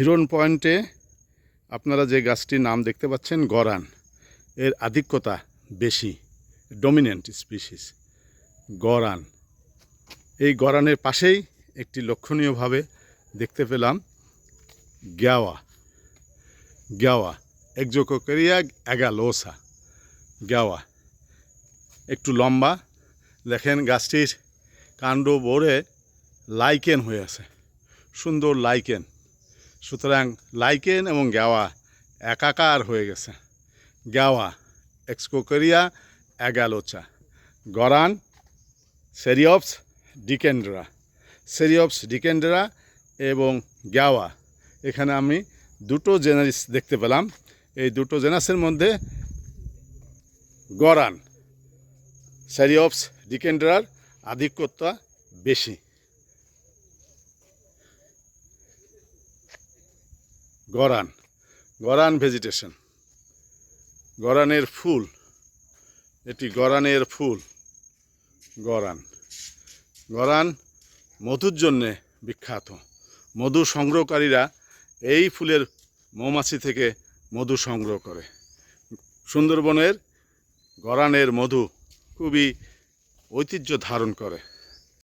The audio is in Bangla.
হিরন পয়েন্টে আপনারা যে গাছটির নাম দেখতে পাচ্ছেন, গরান, এর আধিক্যতা বেশি ডমিনেন্ট স্পিসিস গরান। এই গরানের পাশেই একটি লক্ষণীয়ভাবে দেখতে পেলাম গ্যাওয়া গ্যাওয়া একজোকোকেরিয়া অ্যাগালোসা গ্যাওয়া। একটু লম্বা, দেখেন গাছটির কাণ্ড ভরে লাইকেন হয়ে আছে, সুন্দর লাইকেন সুতরাং লাইকেন এবং গ্যাওয়া একাকার হয়ে গেছে। গ্যাওয়া, এক্সকোকেরিয়া অ্যাগালোচা গরান সেরিয়পস ডিকেন্ড্রা। সেরিয়পস ডিকেন্ড্রা এবং গ্যাওয়া। এখানে আমি দুটো জেনারিস দেখতে পেলাম। এই দুটো জেনাসের মধ্যে গরান সেরিয়পস ডিকেন্ড্রার আধিক্যতা বেশি। গরান গরান ভেজিটেশন গরানের ফুল, এটি গরানের ফুল, গরান। গরান মধুর জন্যে বিখ্যাত। মধু সংগ্রহকারীরা এই ফুলের মৌমাছি থেকে মধু সংগ্রহ করে। সুন্দরবনের গরানের মধু খুবই ঐতিহ্য ধারণ করে।